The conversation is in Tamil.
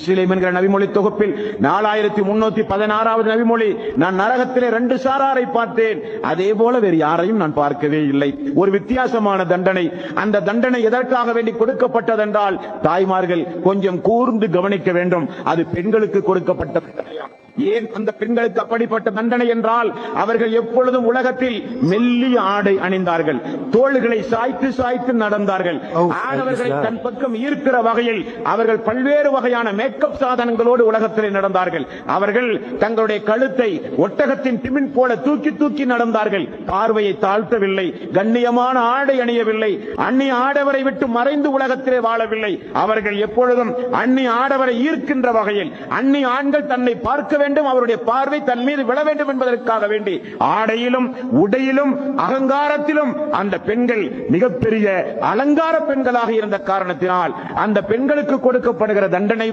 முஸ்லிம் என்கிற நபிமொழி தொகுப்பில் நாலாயிரத்தி முன்னூத்தி பதினாறாவது நபிமொழி நான் நரகத்திலே ரெண்டு சாராரை பார்த்தேன். அதே போல வேறு யாரையும் நான் பார்க்கவே இல்லை. ஒரு வித்தியாசமான தண்டனை. அந்த தண்டனை எதற்காக வேண்டி கொடுக்கப்பட்டதென்றால் தாய்மார்கள் கொஞ்சம் கூர்ந்து கவனிக்க வேண்டும். அது பெண்களுக்கு கொடுக்கப்பட்ட ஏன் அந்த பெண்களுக்கு அப்படிப்பட்ட தண்டனை என்றால் அவர்கள் எப்பொழுதும் உலகத்தில் மெல்லிய ஆடை அணிந்தார்கள். தோள்களை சாய்த்து சாய்த்து நடந்தார்கள். ஆடவர்களை தன் பக்கம் ஈர்க்கிற வகையில் அவர்கள் பல்வேறு வகையான மேக்கப் சாதனங்களோடு உலகத்திலே நடந்தார்கள். அவர்கள் தங்களுடைய கழுத்தை ஒட்டகத்தின் டிமின் போல தூக்கி தூக்கி நடந்தார்கள். பார்வையை தாழ்த்தவில்லை கண்ணியமான ஆடை அணியவில்லை அந்நிய ஆடவரை விட்டு மறைந்து உலகத்திலே வாழவில்லை. அவர்கள் எப்பொழுதும் அந்நிய ஆடவரை ஈர்க்கின்ற வகையில் அந்நிய ஆண்கள் தன்னை பார்க்க வேண்டும் அவருடைய பார்வை தன் மீது விழ வேண்டும் என்பதற்காக வேண்டி ஆடையிலும் உடையிலும் அகங்காரத்திலும் அந்த பெண்கள் மிகப்பெரிய அலங்கார பெண்களாக இருந்த காரணத்தினால் அந்த பெண்களுக்கு கொடுக்கப்படுகிற தண்டனை